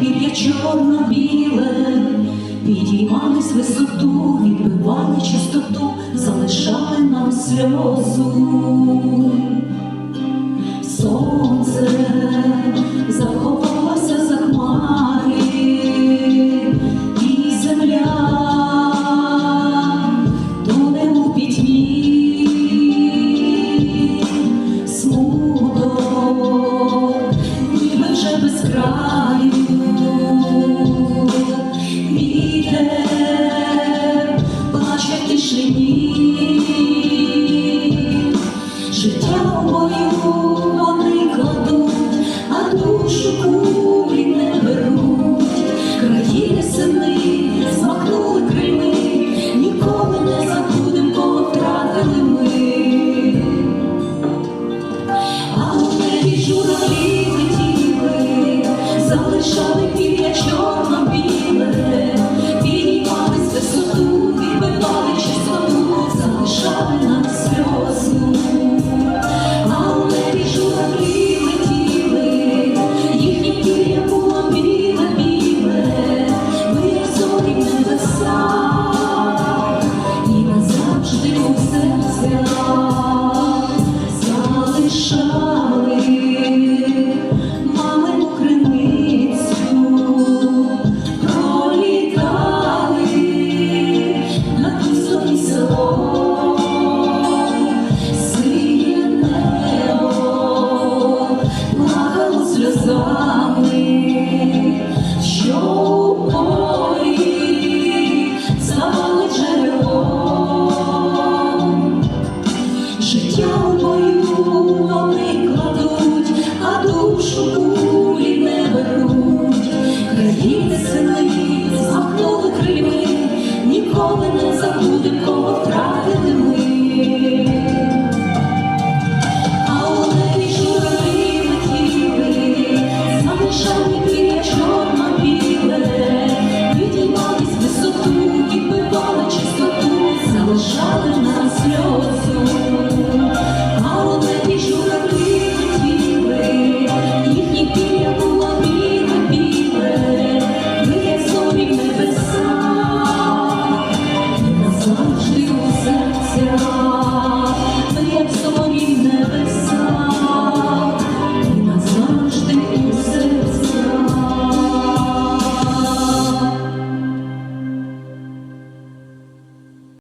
пір'я чорно-біле, підіймались висоту, відбивали чистоту, залишали нам сльозу. Сонце заховалося за хмари, і земля тоне у пітьмі, смуток, ніби вже без краю, ніколи не забудемо, кого втратили ми.